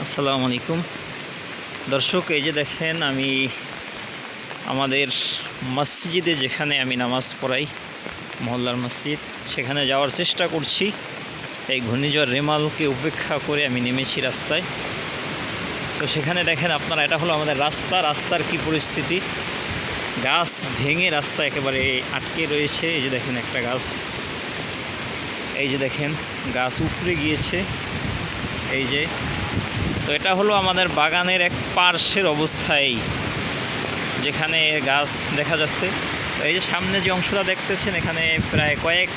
আসসালামু আলাইকুম। দর্শক, এই যে দেখেন, আমি আমাদের মসজিদে যেখানে আমি নামাজ পড়াই, মহল্লার মসজিদ, সেখানে যাওয়ার চেষ্টা করছি। এই ঘূর্ণিঝড় রেমালকে উপেক্ষা করে আমি নেমেছি রাস্তায়। তো সেখানে দেখেন, আপনারা, এটা হলো আমাদের রাস্তা। রাস্তার কি পরিস্থিতি? গাছ ভেঙে রাস্তা একেবারে আটকে রয়েছে। এই যে দেখেন, একটা গাছ। এই যে দেখেন, গাছ উপড়ে গিয়েছে। এই যে তো এটা হলো আমাদের বাগানের এক পার্শ্বের অবস্থা এই যেখানে গাছ দেখা যাচ্ছে। এই যে সামনে যে অংশটা দেখতেছেন, এখানে প্রায় কয়েক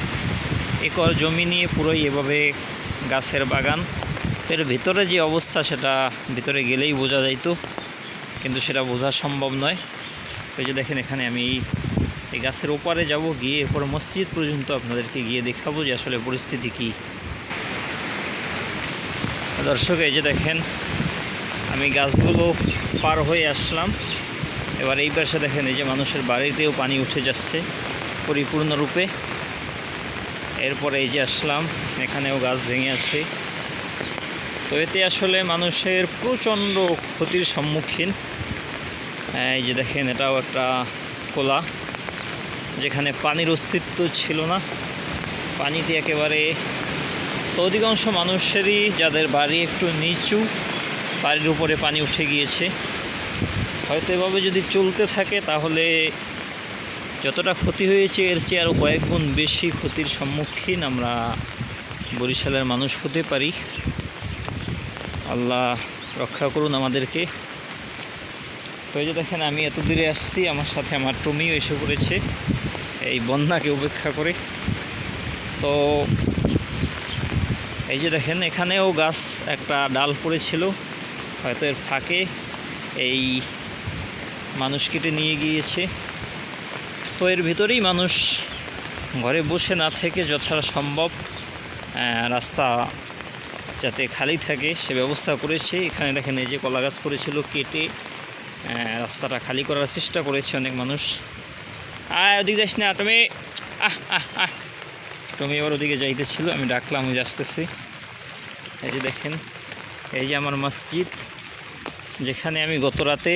একর জমি নিয়ে পুরোই এভাবে গাছের বাগান। এর ভিতরে যে অবস্থা, সেটা ভিতরে গেলেই বোঝা যাইতো, কিন্তু সেটা বোঝা সম্ভব নয়। এই যে দেখেন, এখানে আমি এই গাছের ওপারে যাব, গিয়ে এরপর মসজিদ পর্যন্ত আপনাদেরকে গিয়ে দেখাবো যে আসলে পরিস্থিতি কী। দর্শক, এই যে দেখেন, আমি গাছগুলো পার হয়ে আসলাম। এবার এই পাশে দেখেন, এই যে মানুষের বাড়িতেও পানি উঠে যাচ্ছে পরিপূর্ণরূপে। এরপরে এই যে আসলাম, এখানেও গাছ ভেঙে আছে। তো এতে আসলে মানুষের প্রচণ্ড ক্ষতির সম্মুখীন। এই যে দেখেন, এটাও একটা কোলা, যেখানে পানির অস্তিত্ব ছিল না। পানিতে একেবারে অধিকাংশ মানুষেরই যাদের বাড়ি একটু নিচু, বাড়ির উপরে পানি উঠে গিয়েছে। হয়তো এভাবে যদি চলতে থাকে তাহলে যতটা ক্ষতি হয়েছে, এর চেয়ে আরও কয়েক গুণ বেশি ক্ষতির সম্মুখীন আমরা বরিশালের মানুষ হতে পারি। আল্লাহ রক্ষা করুন আমাদেরকে। তো এই যে দেখেন, আমি এত দূরে আসছি, আমার সাথে আমার টমিও এসে পড়েছে এই বন্যাকে উপেক্ষা করে। তো এই যে দেখেন, এখানেও গাছ একটা ডাল পড়েছিল। হয়তো এর ফাঁকে এই মানুষ কেটে নিয়ে গিয়েছে। তো এর ভিতরেই মানুষ ঘরে বসে না থেকে যথা সম্ভব রাস্তা যাতে খালি থাকে, সে ব্যবস্থা করেছে। এখানে দেখেন, এই যে কলা গাছ পড়েছিল, কেটে রাস্তাটা খালি করার চেষ্টা করেছে অনেক মানুষ। আয়, ওদিকে যাস না, তুমি। আহ আহ আহ। তুমি এবার ওদিকে যাইতেছিল, আমি ডাকলাম যে আসতেছি। এই যে দেখেন, এই যে আমার মসজিদ, যেখানে আমি গত রাতে,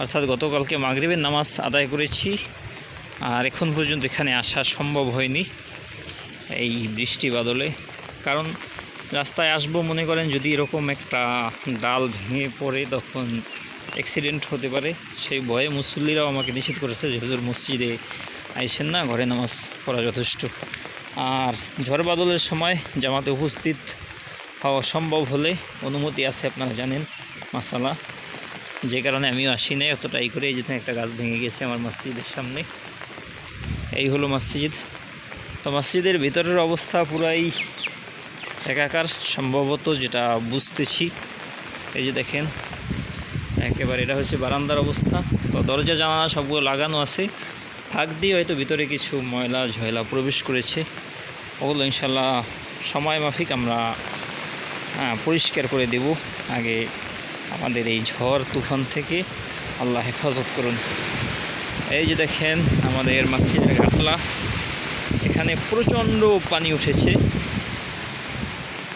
অর্থাৎ গতকালকে মাগরিবের নামাজ আদায় করেছি, আর এখন পর্যন্ত এখানে আসা সম্ভব হয়নি এই বৃষ্টি বাদলে। কারণ রাস্তায় আসব মনে করেন, যদি এরকম একটা ডাল ভেঙে পড়ে, তখন অ্যাক্সিডেন্ট হতে পারে। সেই ভয়ে মুসল্লিরাও আমাকে নিষেধ করেছে যে, হুজুর মসজিদে আইসেন না, ঘরে নামাজ পড়া যথেষ্ট। আর ঝড় বাদলের সময় জামাতে উপস্থিত হওয়া সম্ভব হলে অনুমতি আছে আপনারা জানেন মাসালা যে কারণে আমিও আসি নাই, অতটাই করে এই যে একটা গাছ ভেঙে গেছে আমার মসজিদের সামনে। এই হলো মসজিদ। তো মসজিদের ভিতরের অবস্থা পুরাই একাকার, সম্ভবত যেটা বুঝতেছি। এই যে দেখেন, একেবারে এটা হচ্ছে বারান্দার অবস্থা। তো দরজা, জানালা সবগুলো লাগানো আছে। ফাঁক দিয়ে হয়তো ভিতরে কিছু ময়লা ঝয়লা প্রবেশ করেছে। ওগুলো ইনশাল্লাহ সময় মাফিক আমরা হ্যাঁ, পরিষ্কার করে দেব। আগে আমাদের এই ঝড় তুফান থেকে আল্লাহ হেফাজত করুন। এই যে দেখেন আমাদের মাসিদের ঘাটলা এখানে প্রচণ্ড পানি উঠেছে।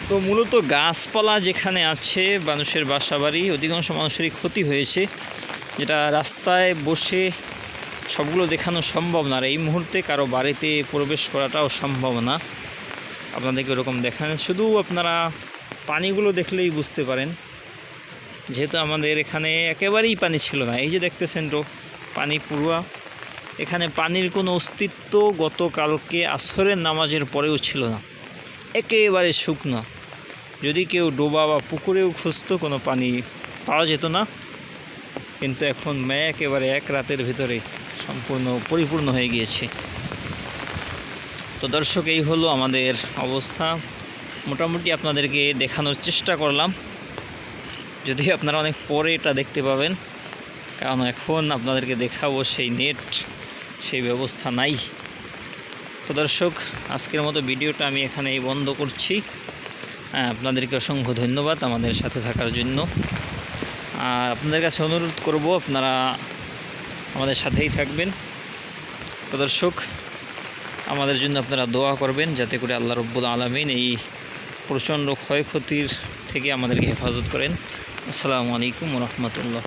তো মূলত গাছপালা যেখানে আছে মানুষের বাসাবাড়ি অধিকাংশ মানুষেরই ক্ষতি হয়েছে। যেটা রাস্তায় বসে সবগুলো দেখানো সম্ভব না আর এই মুহূর্তে কারও বাড়িতে প্রবেশ করাটাও সম্ভব না। আপনাদেরকে ওরকম দেখান। শুধু আপনারা পানিগুলো দেখলেই বুঝতে পারেন। যেহেতু আমাদের এখানে একেবারেই পানি ছিল না। এই যে দেখতেছেন তো, পানি পুরুয়া। এখানে পানির কোনো অস্তিত্ব গতকালকে আসরের নামাজের পরেও ছিল না। একেবারে শুকনো। যদি কেউ ডোবা বা পুকুরেও খুঁজতো, কোনো পানি পাওয়া যেত না। কিন্তু এখন মেয়ে একেবারে এক রাতের ভিতরে সম্পূর্ণ পরিপূর্ণ হয়ে গিয়েছে। তো দর্শক এই হলো আমাদের অবস্থা। মোটামুটি আপনাদেরকে দেখানোর চেষ্টা করলাম। যদি আপনারা অনেক পরে এটা দেখতে পাবেন কারণ এখন আপনাদেরকে দেখাবো সেই নেট সেই ব্যবস্থা নাই। তো দর্শক আজকের মতো ভিডিওটা আমি এখানেই বন্ধ করছি। হ্যাঁ, আপনাদেরকে অসংখ্য ধন্যবাদ আমাদের সাথে থাকার জন্য। আর আপনাদের কাছে অনুরোধ করব আপনারা আমাদের সাথেই থাকবেন। তো দর্শক, আমাদের জন্য আপনারা দোয়া করবেন যাতে করে আল্লাহ রব্বুল আলমিন এই প্রচণ্ড ক্ষয়ক্ষতির থেকে আমাদেরকে হেফাজত করেন। আসসালামু আলাইকুম রহমতুল্লাহ।